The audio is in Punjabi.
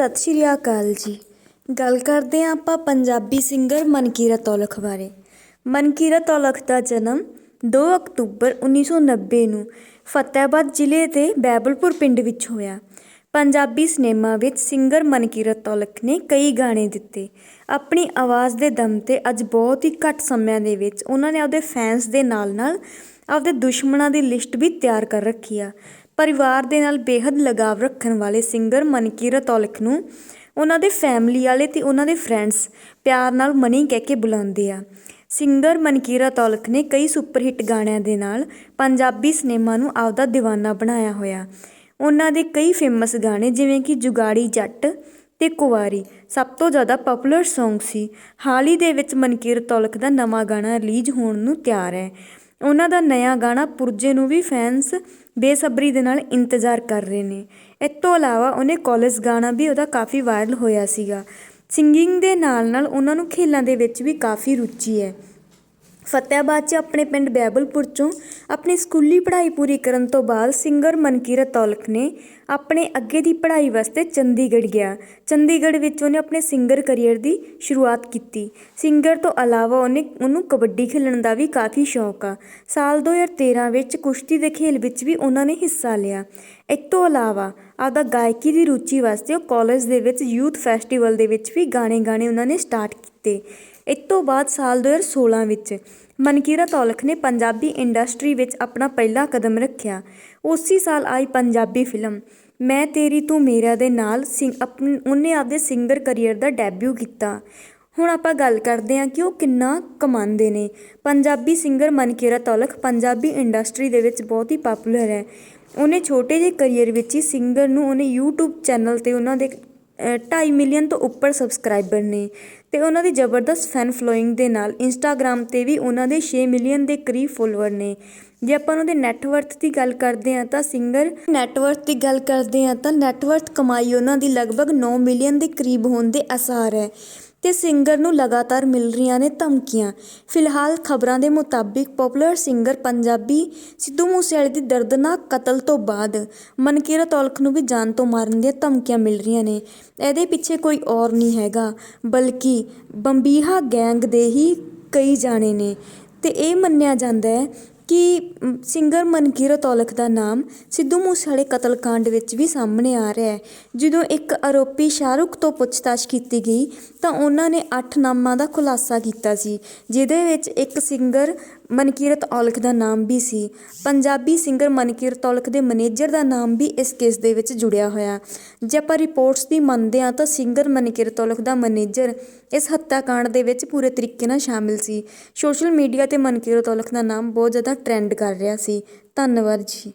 ਸਤਿ ਸ਼੍ਰੀ ਅਕਾਲ ਜੀ। ਗੱਲ ਕਰਦੇ ਹਾਂ ਆਪਾਂ ਪੰਜਾਬੀ ਸਿੰਗਰ ਮਨਕੀਰਤ ਔਲਖ ਬਾਰੇ। ਮਨਕੀਰਤ ਔਲਖ ਦਾ ਜਨਮ 2 ਅਕਤੂਬਰ 1990 ਨੂੰ ਫਤਿਹਾਬਾਦ ਜ਼ਿਲ੍ਹੇ ਦੇ ਬੈਬਲਪੁਰ ਪਿੰਡ ਵਿੱਚ ਹੋਇਆ। ਪੰਜਾਬੀ ਸਿਨੇਮਾ ਵਿੱਚ ਸਿੰਗਰ ਮਨਕੀਰਤ ਔਲਖ ਨੇ ਕਈ ਗਾਣੇ ਦਿੱਤੇ। ਆਪਣੀ ਆਵਾਜ਼ ਦੇ ਦਮ 'ਤੇ ਅੱਜ ਬਹੁਤ ਹੀ ਘੱਟ ਸਮਿਆਂ ਦੇ ਵਿੱਚ ਉਹਨਾਂ ਨੇ ਆਪਦੇ ਫੈਨਸ ਦੇ ਨਾਲ ਨਾਲ ਆਪਦੇ ਦੁਸ਼ਮਣਾਂ ਦੀ ਲਿਸਟ ਵੀ ਤਿਆਰ ਕਰ ਰੱਖੀ ਆ। ਪਰਿਵਾਰ ਦੇ ਨਾਲ ਬੇਹੱਦ ਲਗਾਵ ਰੱਖਣ ਵਾਲੇ ਸਿੰਗਰ ਮਨਕੀਰਤ ਔਲਖ ਨੂੰ ਉਹਨਾਂ ਦੇ ਫੈਮਿਲੀ ਵਾਲੇ ਤੇ ਉਹਨਾਂ ਦੇ ਫਰੈਂਡਸ ਪਿਆਰ ਨਾਲ ਮਨੀ ਕਹਿ ਕੇ ਬੁਲਾਉਂਦੇ ਆ। ਸਿੰਗਰ ਮਨਕੀਰਤ ਔਲਖ ਨੇ ਕਈ ਸੁਪਰ ਹਿੱਟ ਗਾਣਿਆਂ ਦੇ ਨਾਲ ਪੰਜਾਬੀ ਸਿਨੇਮਾ ਨੂੰ ਆਪਦਾ دیਵਾਨਾ ਬਣਾਇਆ ਹੋਇਆ। ਉਹਨਾਂ ਦੇ ਕਈ ਫੇਮਸ ਗਾਣੇ ਜਿਵੇਂ ਕਿ ਜੁਗਾੜੀ ਜੱਟ ਤੇ ਕੁਵਾਰੀ ਸਭ ਤੋਂ ਜ਼ਿਆਦਾ ਪਪੂਲਰ Song ਸੀ। ਹਾਲ ਹੀ ਦੇ ਵਿੱਚ ਮਨਕੀਰਤ ਔਲਖ ਦਾ ਨਵਾਂ ਗਾਣਾ ਰਿਲੀਜ਼ ਹੋਣ ਨੂੰ ਤਿਆਰ ਹੈ। ਉਹਨਾਂ ਦਾ ਨਵਾਂ ਗਾਣਾ ਪੁਰਜੇ ਨੂੰ ਵੀ ਫੈਨਸ ਬੇਸਬਰੀ ਦੇ ਨਾਲ ਇੰਤਜ਼ਾਰ ਕਰ ਰਹੇ ਨੇ। ਇਸ ਤੋਂ ਇਲਾਵਾ ਉਹਨੇ ਕਾਲਜ ਗਾਣਾ ਵੀ ਉਹਦਾ ਕਾਫੀ ਵਾਇਰਲ ਹੋਇਆ ਸੀਗਾ। ਸਿੰਗਿੰਗ ਦੇ ਨਾਲ ਨਾਲ ਉਹਨਾਂ ਨੂੰ ਖੇਲਾਂ ਦੇ ਵਿੱਚ ਵੀ ਕਾਫੀ ਰੁਚੀ ਹੈ। ਫਤਿਆਬਾਦ 'ਚ ਆਪਣੇ ਪਿੰਡ ਬੈਬਲਪੁਰ 'ਚੋਂ ਆਪਣੀ ਸਕੂਲੀ ਪੜ੍ਹਾਈ ਪੂਰੀ ਕਰਨ ਤੋਂ ਬਾਅਦ ਸਿੰਗਰ ਮਨਕੀਰਤ ਔਲਖ ਨੇ ਆਪਣੇ ਅੱਗੇ ਦੀ ਪੜ੍ਹਾਈ ਵਾਸਤੇ ਚੰਡੀਗੜ੍ਹ ਗਿਆ। ਚੰਡੀਗੜ੍ਹ ਵਿੱਚ ਉਹਨੇ ਆਪਣੇ ਸਿੰਗਰ ਕਰੀਅਰ ਦੀ ਸ਼ੁਰੂਆਤ ਕੀਤੀ। ਸਿੰਗਰ ਤੋਂ ਇਲਾਵਾ ਉਹਨੇ ਉਹਨੂੰ ਕਬੱਡੀ ਖੇਡਣ ਦਾ ਵੀ ਕਾਫੀ ਸ਼ੌਕ ਆ। ਸਾਲ 2013 ਵਿੱਚ ਕੁਸ਼ਤੀ ਦੇ ਖੇਲ ਵਿੱਚ ਵੀ ਉਹਨਾਂ ਨੇ ਹਿੱਸਾ ਲਿਆ। ਇਸ ਤੋਂ ਇਲਾਵਾ ਆਪਦਾ ਗਾਇਕੀ ਦੀ ਰੁਚੀ ਵਾਸਤੇ ਉਹ ਕਾਲਜ ਦੇ ਵਿੱਚ ਯੂਥ ਫੈਸਟੀਵਲ ਦੇ ਵਿੱਚ ਵੀ ਗਾਣੇ ਗਾਣੇ ਉਹਨਾਂ ਨੇ ਸਟਾਰਟ ਕੀਤੇ। ਇਸ ਤੋਂ ਬਾਅਦ ਸਾਲ 2016 ਵਿੱਚ ਮਨਕੀਰਤ ਔਲਖ ਨੇ ਪੰਜਾਬੀ ਇੰਡਸਟਰੀ ਵਿੱਚ ਆਪਣਾ ਪਹਿਲਾ ਕਦਮ ਰੱਖਿਆ। ਉਸੇ ਸਾਲ ਆਈ ਪੰਜਾਬੀ ਫਿਲਮ, ਮੈਂ ਤੇਰੀ ਤੂੰ ਮੇਰਾ ਦੇ ਨਾਲ ਸਿੰਗ ਆਪਣ ਉਹਨੇ ਆਪਦੇ ਸਿੰਗਰ ਕਰੀਅਰ ਦਾ ਡੈਬਿਊ ਕੀਤਾ। ਹੁਣ ਆਪਾਂ ਗੱਲ ਕਰਦੇ ਹਾਂ ਕਿ ਉਹ ਕਿੰਨਾ ਕਮਾਉਂਦੇ ਨੇ। ਪੰਜਾਬੀ ਸਿੰਗਰ ਮਨਕੀਰਤ ਔਲਖ ਪੰਜਾਬੀ ਇੰਡਸਟਰੀ ਦੇ ਵਿੱਚ ਬਹੁਤ ਹੀ ਪਪੂਲਰ ਹੈ। ਉਹਨੇ ਛੋਟੇ ਜਿਹੇ ਕਰੀਅਰ ਵਿੱਚ ਹੀ ਸਿੰਗਰ ਨੂੰ ਉਹਨੇ YouTube ਚੈਨਲ ਤੇ ਉਹਨਾਂ ਦੇ ਢਾਈ ਮਿਲੀਅਨ ਤੋਂ ਉੱਪਰ ਸਬਸਕ੍ਰਾਈਬਰ ਨੇ ਅਤੇ ਉਹਨਾਂ ਦੀ ਜ਼ਬਰਦਸਤ ਫੈਨ ਫਲੋਇੰਗ ਦੇ ਨਾਲ ਇੰਸਟਾਗ੍ਰਾਮ ਤੇ ਵੀ ਉਹਨਾਂ ਦੇ ਛੇ ਮਿਲੀਅਨ ਦੇ ਕਰੀਬ ਫੋਲੋਅਰ ਨੇ। ਜੇ ਆਪਾਂ ਉਹਨਾਂ ਦੇ ਨੈੱਟਵਰਥ ਦੀ ਗੱਲ ਕਰਦੇ ਹਾਂ ਤਾਂ ਸਿੰਗਰ ਨੈੱਟਵਰਥ ਦੀ ਗੱਲ ਕਰਦੇ ਹਾਂ ਤਾਂ ਨੈੱਟਵਰਥ ਕਮਾਈ ਉਹਨਾਂ ਦੀ ਲਗਭਗ ਨੌ ਮਿਲੀਅਨ ਦੇ ਕਰੀਬ ਹੋਣ ਦੇ ਆਸਾਰ ਹੈ। ਤੇ ਸਿੰਗਰ ਨੂੰ ਲਗਾਤਾਰ ਮਿਲ ਰਹੀਆਂ ਨੇ ਧਮਕੀਆਂ। ਫਿਲਹਾਲ ਖਬਰਾਂ ਦੇ ਮੁਤਾਬਿਕ ਪਪੂਲਰ ਸਿੰਗਰ ਪੰਜਾਬੀ ਸਿੱਧੂ ਮੂਸੇਵਾਲੇ ਦੀ ਦਰਦਨਾਕ ਕਤਲ ਤੋਂ ਬਾਅਦ ਮਨਕੀਰਤ ਔਲਖ ਨੂੰ ਵੀ ਜਾਨ ਤੋਂ ਮਾਰਨ ਦੀਆਂ ਧਮਕੀਆਂ ਮਿਲ ਰਹੀਆਂ ਨੇ। ਇਹਦੇ ਪਿੱਛੇ ਕੋਈ ਔਰ ਨਹੀਂ ਹੈਗਾ, ਬਲਕਿ ਬੰਬੀਹਾ ਗੈਂਗ ਦੇ ਹੀ ਕਈ ਜਾਣੇ ਨੇ। ਤੇ ਇਹ ਮੰਨਿਆ ਜਾਂਦਾ ਹੈ ਕਿ ਸਿੰਗਰ ਮਨਕੀਰਤ ਔਲਖ ਦਾ ਨਾਮ ਸਿੱਧੂ ਮੂਸੇਵਾਲੇ ਕਤਲकांड ਵਿੱਚ ਵੀ ਸਾਹਮਣੇ ਆ ਰਿਹਾ ਹੈ। ਜਦੋਂ ਇੱਕ ਆਰੋਪੀ ਸ਼ਾਹਰੁਖ ਤੋਂ ਪੁੱਛਤਾਛ ਕੀਤੀ ਗਈ ਤਾਂ ਉਹਨਾਂ ਨੇ 8 ਨਾਮਾਂ ਦਾ ਖੁਲਾਸਾ ਕੀਤਾ ਸੀ, ਜਿਹਦੇ ਵਿੱਚ ਇੱਕ ਸਿੰਗਰ ਮਨਕੀਰਤ ਔਲਖ ਦਾ ਨਾਮ ਵੀ ਸੀ। ਪੰਜਾਬੀ ਸਿੰਗਰ ਮਨਕੀਰਤ ਔਲਖ ਦੇ ਮੈਨੇਜਰ ਦਾ ਨਾਮ ਵੀ ਇਸ ਕੇਸ ਦੇ ਵਿੱਚ ਜੁੜਿਆ ਹੋਇਆ। ਜੇ ਆਪਾਂ ਰਿਪੋਰਟਸ ਦੀ ਮੰਨਦੇ ਹਾਂ ਤਾਂ ਸਿੰਗਰ ਮਨਕੀਰਤ ਔਲਖ ਦਾ ਮੈਨੇਜਰ ਇਸ ਹੱਤਿਆਕਾਂਡ ਦੇ ਵਿੱਚ ਪੂਰੇ ਤਰੀਕੇ ਨਾਲ ਸ਼ਾਮਿਲ ਸੀ। ਸੋਸ਼ਲ ਮੀਡੀਆ ਤੇ ਮਨਕੀਰਤ ਔਲਖ ਦਾ ਨਾਮ ਬਹੁਤ ਜ਼ਿਆਦਾ ਟ੍ਰੈਂਡ ਕਰ ਰਿਹਾ ਸੀ। ਧੰਨਵਾਦ ਜੀ।